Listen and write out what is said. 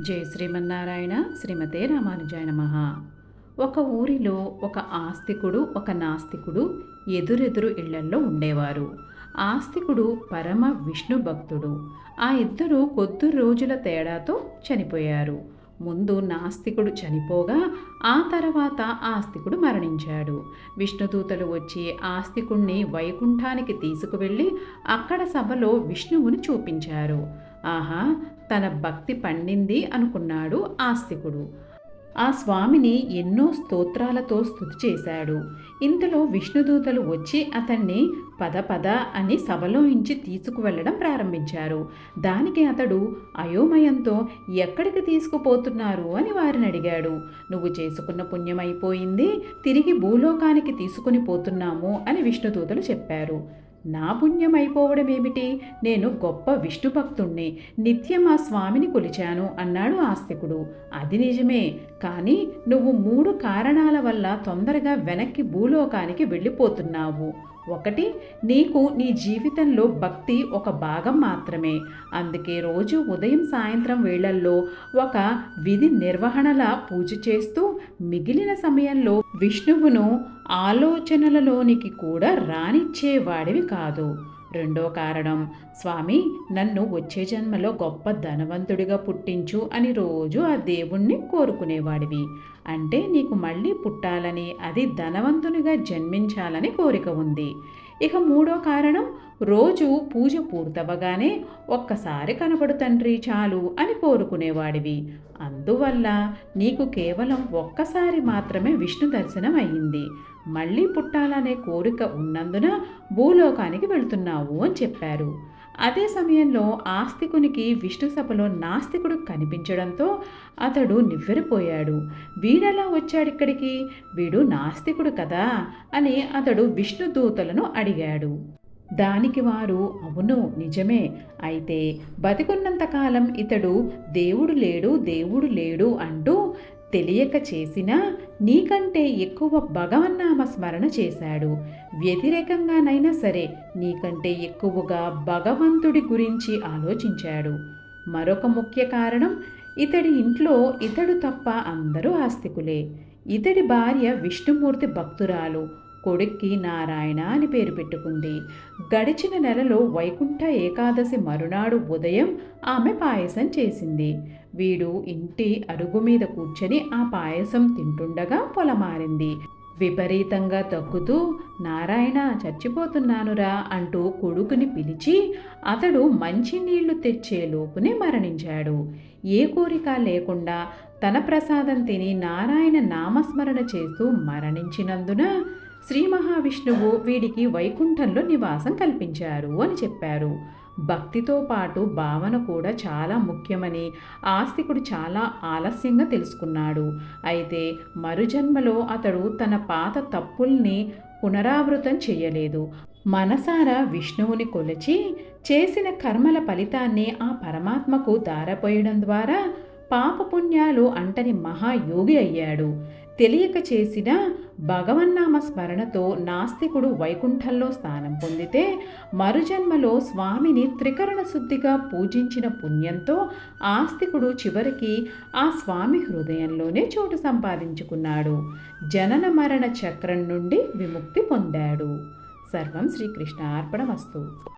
జై శ్రీమన్నారాయణ శ్రీమతే రామానుజాయ నమ. ఒక ఊరిలో ఒక ఆస్తికుడు ఒక నాస్తికుడు ఎదురెదురు ఇళ్ళల్లో ఉండేవారు. ఆస్తికుడు పరమ విష్ణు భక్తుడు. ఆ ఇద్దరు కొద్ది రోజుల తేడాతో చనిపోయారు. ముందు నాస్తికుడు చనిపోగా ఆ తర్వాత ఆస్తికుడు మరణించాడు. విష్ణుదూతలు వచ్చి ఆస్తికుణ్ణి వైకుంఠానికి తీసుకువెళ్ళి అక్కడ సభలో విష్ణువుని చూపించారు. ఆహా తన భక్తి పండింది అనుకున్నాడు ఆస్తికుడు. ఆ స్వామిని ఎన్నో స్తోత్రాలతో స్థుతి చేశాడు. ఇంతలో విష్ణుదూతలు వచ్చి అతన్ని పద పద అని సభలోంచి తీసుకువెళ్ళడం ప్రారంభించారు. దానికి అతడు అయోమయంతో ఎక్కడికి తీసుకుపోతున్నారు? అని వారిని అడిగాడు. నువ్వు చేసుకున్న పుణ్యం అయిపోయింది తిరిగి భూలోకానికి తీసుకుని పోతున్నాము అని విష్ణుదూతలు చెప్పారు. నా పుణ్యం అయిపోవడం ఏమిటి నేను గొప్ప విష్ణుభక్తుణ్ణి నిత్యం ఆ స్వామిని కొలిచాను అన్నాడు ఆస్తికుడు. అది నిజమే కానీ నువ్వు మూడు కారణాల వల్ల తొందరగా వెనక్కి భూలోకానికి వెళ్ళిపోతున్నావు. ఒకటి నీకు నీ జీవితంలో భక్తి ఒక భాగం మాత్రమే. అందుకే రోజు ఉదయం సాయంత్రం వేళల్లో ఒక విధి నిర్వహణలా పూజ చేస్తూ మిగిలిన సమయంలో విష్ణువును ఆలోచనలలోనికి కూడా రానిచ్చేవాడివి కాదు. రెండో కారణం స్వామి నన్ను వచ్చే జన్మలో గొప్ప ధనవంతుడిగా పుట్టించు అని రోజు ఆ దేవుణ్ణి కోరుకునేవాడివి. అంటే నీకు మళ్ళీ పుట్టాలని అది ధనవంతునిగా జన్మించాలని కోరిక ఉంది. ఇక మూడో కారణం రోజు పూజ పూర్తవగానే ఒక్కసారి కనబడు తండ్రి చాలు అని కోరుకునేవాడివి. అందువల్ల నీకు కేవలం ఒక్కసారి మాత్రమే విష్ణు దర్శనం అయ్యింది మళ్ళీ పుట్టాలనే కోరిక ఉన్నందున భూలోకానికి వెళ్తున్నావు అని చెప్పారు. అదే సమయంలో ఆస్తికునికి విష్ణు సభలో నాస్తికుడు కనిపించడంతో అతడు నివ్వెరపోయాడు. వీడెలా వచ్చాడిక్కడికి? వీడు నాస్తికుడు కదా అని అతడు విష్ణు దూతలను అడిగాడు. దానికి వారు అవును నిజమే. అయితే బతికున్నంతకాలం ఇతడు దేవుడు లేడు దేవుడు లేడు అంటూ తెలియక చేసినా నీకంటే ఎక్కువ భగవన్నామ స్మరణ చేశాడు. వ్యతిరేకంగానైనా సరే నీకంటే ఎక్కువగా భగవంతుడి గురించి ఆలోచించాడు. మరొక ముఖ్య కారణం ఇతడి ఇంట్లో ఇతడు తప్ప అందరూ ఆస్తికులే. ఇతడి భార్య విష్ణుమూర్తి భక్తురాలు. కొడుక్కి నారాయణ అని పేరు పెట్టుకుంది. గడిచిన నెలలో వైకుంఠ ఏకాదశి మరునాడు ఉదయం ఆమె పాయసం చేసింది. వీడు ఇంటి అరుగు మీద కూర్చొని ఆ పాయసం తింటుండగా పొలమారింది. విపరీతంగా తగ్గుతూ నారాయణ చచ్చిపోతున్నానురా అంటూ కొడుకుని పిలిచి అతడు మంచినీళ్ళు తెచ్చే లోపునే మరణించాడు. ఏ కోరిక లేకుండా తన ప్రసాదం తిని నారాయణ నామస్మరణ చేస్తూ మరణించినందున శ్రీ మహావిష్ణువు వీడికి వైకుంఠంలో నివాసం కల్పించారు అని చెప్పారు. భక్తితో పాటు భావన కూడా చాలా ముఖ్యమని ఆస్తికుడు చాలా ఆలస్యంగా తెలుసుకున్నాడు. అయితే మరుజన్మలో అతడు తన పాత తప్పుల్ని పునరావృతం చేయలేదు. మనసారా విష్ణువుని కొలిచి చేసిన కర్మల ఫలితాన్ని ఆ పరమాత్మకు దారపోయడం ద్వారా పాపపుణ్యాలు అంటని మహాయోగి అయ్యాడు. తెలియక చేసిన భగవన్నామ స్మరణతో నాస్తికుడు వైకుంఠంలో స్థానం పొందితే మరుజన్మలో స్వామిని త్రికరణ శుద్ధిగా పూజించిన పుణ్యంతో ఆస్తికుడు చివరికి ఆ స్వామి హృదయంలోనే చోటు సంపాదించుకున్నాడు. జనన మరణ చక్రం నుండి విముక్తి పొందాడు. సర్వం శ్రీకృష్ణ అర్పణమస్తు